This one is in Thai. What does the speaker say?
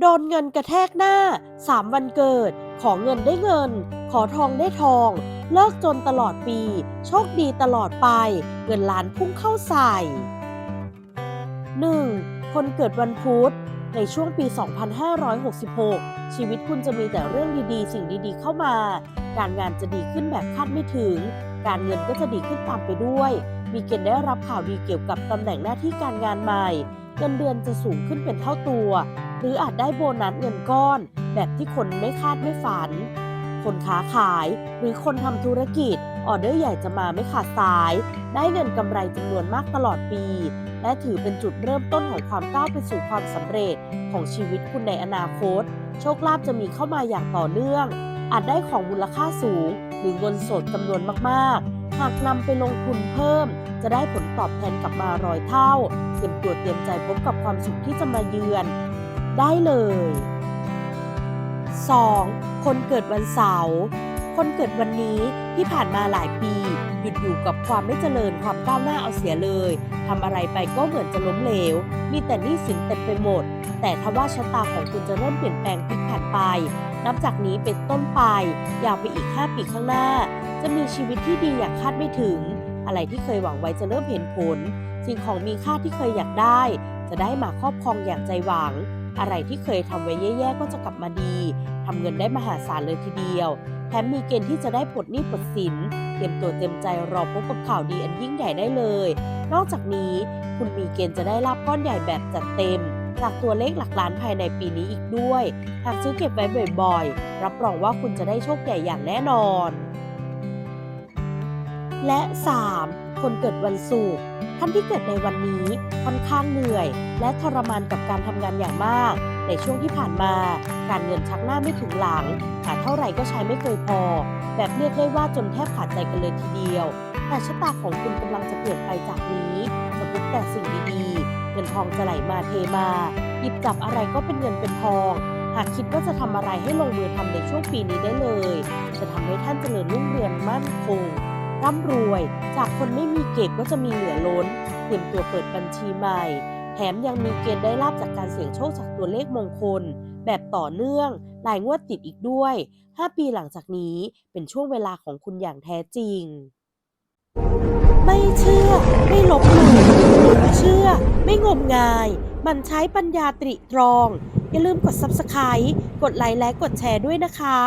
โดนเงินกระแทกหน้า 3 วันเกิด ขอเงินได้เงิน ขอทองได้ทอง เลิกจนตลอดปี โชคดีตลอดไป เงินล้านพุ่งเข้าใส่ 1. คนเกิดวันพุธ ในช่วงปี 2566 ชีวิตคุณจะมีแต่เรื่องดีๆ สิ่งดีๆ เข้ามา การงานจะดีขึ้นแบบคาดไม่ถึง การเงินก็จะดีขึ้นตามไปด้วย มีเกณฑ์ได้รับข่าวดีเกี่ยวกับตำแหน่งหน้าที่การงานใหม่ เงินเดือนจะสูงขึ้นเป็นเท่าตัว หรืออาจได้โบนัสเงินก้อน แบบที่คนไม่คาดไม่ฝัน คนค้าขายหรือคนทำธุรกิจ ออเดอร์ใหญ่จะมาไม่ขาดสาย ได้เงินกำไรจำนวนมากตลอดปี และถือเป็นจุดเริ่มต้นของความก้าวไปสู่ความสำเร็จของชีวิตคุณในอนาคต โชคลาภจะมีเข้ามาอย่างต่อเนื่อง อาจได้ของมูลค่าสูง หรือเงินสดจำนวนมากๆหากนำไปลงทุนเพิ่ม จะได้ผลตอบแทนกลับมาร้อยเท่า เตรียมตัวเตรียมใจพบกับความสุขที่จะมาเยือน ได้เลย 2. คนเกิดวันเสาร์ คนเกิดวันนี้ที่ผ่านมาหลายปี หยุดอยู่กับความไม่เจริญความก้าวหน้าเอาเสียเลยทำอะไรไปก็เหมือนจะล้มเหลว มีแต่หนี้สินเต็มไปหมด แต่ทว่าชะตาของคุณจะเริ่มเปลี่ยนแปลงพลิกผันไป นับจากนี้เป็นต้นไปยาวไปอีก 5 ปีข้างหน้า จะมีชีวิตที่ดีอย่างคาดไม่ถึง อะไรที่เคยหวังไว้จะเริ่มเห็นผลสิ่งของมีค่าที่เคยอยากได้ จะได้มาครอบครองอย่างใจหวัง อะไรที่เคยทำไว้แย่ๆก็จะกลับมาดีทำเงินได้มหาศาลเลยทีเดียว แถมมีเกณฑ์ที่จะได้ปลดหนี้ปลดสิน เตรียมตัวเตรียมใจรอพบกับข่าวดีอันยิ่งใหญ่ได้เลย นอกจากนี้คุณมีเกณฑ์จะได้รับก้อนใหญ่แบบจัดเต็มจากตัวเลขหลักล้านภายในปีนี้อีกด้วย หากซื้อเก็บไว้บ่อยๆ รับรองว่าคุณจะได้โชคใหญ่อย่างแน่นอน และ 3. คนเกิดวันศุกร์ ท่านที่เกิดในวันนี้ค่อนข้างเหนื่อย และทรมานกับการทำงานอย่างมาก ในช่วงที่ผ่านมา การเงินชักหน้าไม่ถึงหลัง หาเท่าไหร่ก็ใช้ไม่เคยพอ แบบเรียกได้ว่าจนแทบขาดใจกันเลยทีเดียว แต่ชะตาของคุณกำลังจะเปลี่ยนไปจากนี้จะพบแต่สิ่งดีๆ เงินทองจะไหลมาเทมา หยิบจับอะไรก็เป็นเงินเป็นทองหากคิดว่าจะทำอะไรให้ลงมือทำในช่วงปีนี้ได้เลย จะทำให้ท่านเจริญรุ่งเรืองมั่นคง ร่ำรวย จากคนไม่มีเก็บก็จะมีเหลือล้น เตรียมตัวเปิดบัญชีใหม่ แถมยังมีเกณฑ์ได้ลาบจากการเสี่ยงโชคจากตัวเลขมงคล แบบต่อเนื่องหลายงวดติดอีกด้วย 5 ปีหลังจากนี้เป็นช่วงเวลาของคุณอย่างแท้จริง ไม่เชื่อ ไม่ลบหลู่เชื่อ ไม่งมงาย มันใช้ปัญญาตริตรอง อย่าลืมกด Subscribe กดไลค์และกดแชร์ด้วยนะคะ